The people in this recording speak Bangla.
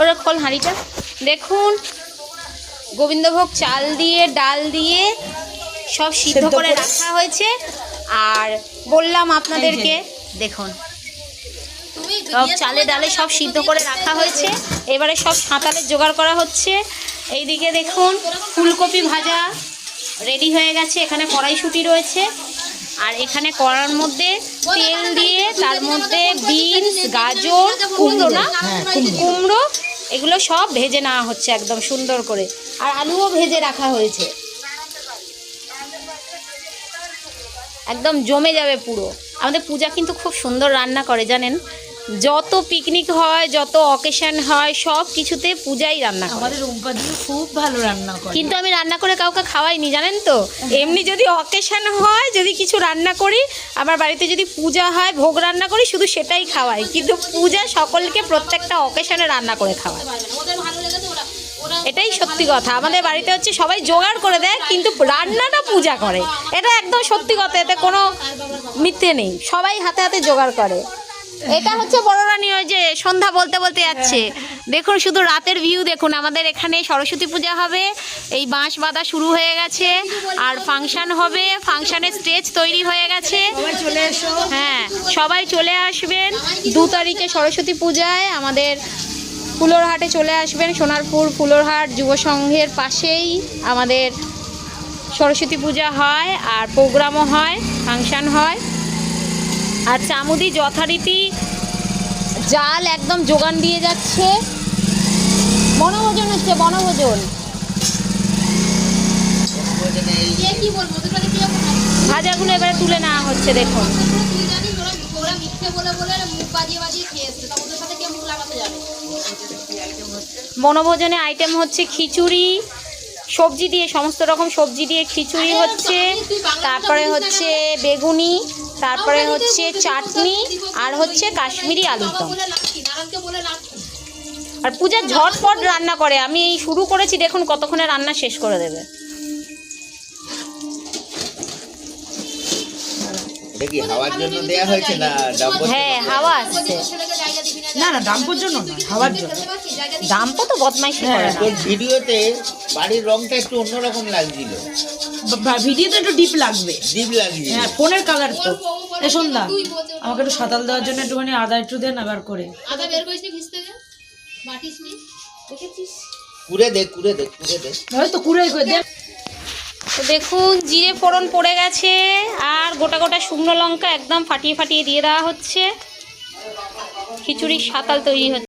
ওরা খোল হাঁড়িটা। দেখুন গোবিন্দভোগ চাল দিয়ে ডাল দিয়ে সব সিদ্ধ করে। রাখা হয়েছে। আর বললাম আপনাদেরকে দেখুন সব চালে ডালে সব সিদ্ধ করে রাখা হয়েছে। এবারে সব সাঁতালের জোগাড় করা হচ্ছে। এইদিকে দেখুন ফুলকপি ভাজা রেডি হয়ে গেছে। এখানে কড়াইশুঁটি রয়েছে। আর এখানে করার মধ্যে তেল দিয়ে তার মধ্যে বিনস গাজর কুমড়ো না? কুমড়ো এগুলো সব ভেজে নেওয়া হচ্ছে একদম সুন্দর করে। আর আলুও ভেজে রাখা হয়েছে। একদম জমে যাবে পুরো। আমাদের পূজা কিন্তু খুব সুন্দর রান্না করে জানেন? যত পিকনিক হয় যত অকেশন হয় সব কিছুতে পূজাই রান্না আমাদের রুম্পা দিয়ে খুব ভালো রান্না করে। কিন্তু আমি রান্না করে কাউকে খাওয়াইনি জানেন তো? এমনি যদি অকেশন হয় যদি কিছু রান্না করি আমার বাড়িতে যদি পূজা হয় ভোগ রান্না করি শুধু সেটাই খাওয়াই। কিন্তু পূজা সকলকে প্রত্যেকটা অকেশনে রান্না করে খাওয়াই। এটাই সত্যি কথা। আমাদের বাড়িতে হচ্ছে সবাই জোগাড় করে দেয় কিন্তু রান্নাটা পূজা করে। এটা একদম সত্যি কথা। এতে কোনো মিথ্যে নেই। সবাই হাতে হাতে জোগাড় করে। এটা হচ্ছে বড় রানী ওই যে সন্ধ্যা বলতে বলতে যাচ্ছে। দেখুন শুধু রাতের ভিউ দেখুন আমাদের এখানে সরস্বতী পূজা হবে এই বাঁশ বাঁধা শুরু হয়ে গেছে আর ফাংশন হবে ফাংশনের স্টেজ তৈরি হয়ে গেছে। হ্যাঁ সবাই চলে আসবেন। দু তারিখে সরস্বতী পূজায় আমাদের ফুলোরহাটে চলে আসবেন সোনারপুর ফুলোরহাট যুব সংঘের পাশেই আমাদের সরস্বতী পূজা হয় আর প্রোগ্রামও হয় ফাংশন হয়। আর চামুদি যথারীতি জাল একদম যোগান দিয়ে যাচ্ছে। বনভোজন হচ্ছে বনভোজন। ভাজাগুলো এবারে তুলে নেওয়া হচ্ছে দেখুন। বনভোজনে আইটেম হচ্ছে খিচুড়ি সবজি দিয়ে সমস্ত রকম সবজি দিয়ে খিচুড়ি হচ্ছে। তারপরে হচ্ছে বেগুনি। তারপরে হচ্ছে চাটনি আর হচ্ছে কাশ্মীরি আলুর দম। আর পূজা ঝটপট রান্না করে আমি এই শুরু করেছি দেখুন কতক্ষণে রান্না শেষ করে দেবে। হাওয়ার হ্যাঁ হাওয়া আসছে। না না দাম্পর জন্য না খাওয়ার জন্য। দাম্প তো বদমাইশি করে না। ভিডিওতে বাড়ির রংটা একটু অন্যরকম লাগছিল। ভিডিওতে একটু ডিপ লাগবে। ডিপ লাগছিল হ্যাঁ ফোনের কালার তো। এ সন্ধ্যা আমাকে একটু সাঁতাল দেওয়ার জন্য একটুখানি আদা একটু দেন আবার করে। আদা বের করিস নি ঘিস থেকে বাটিস নি। দেখেছিস? কুড়ে দে কুড়ে দে কুড়ে দে। হয়তো কুড়াই করে দেন তো দেখুন জিরে ফোড়ন পড়ে গেছে আর গোটা গোটা শুকনো লঙ্কা একদম ফাটিয়ে ফাটিয়ে দিয়ে দেওয়া হচ্ছে। খিচুড়ির সাতাল তৈরি হচ্ছে।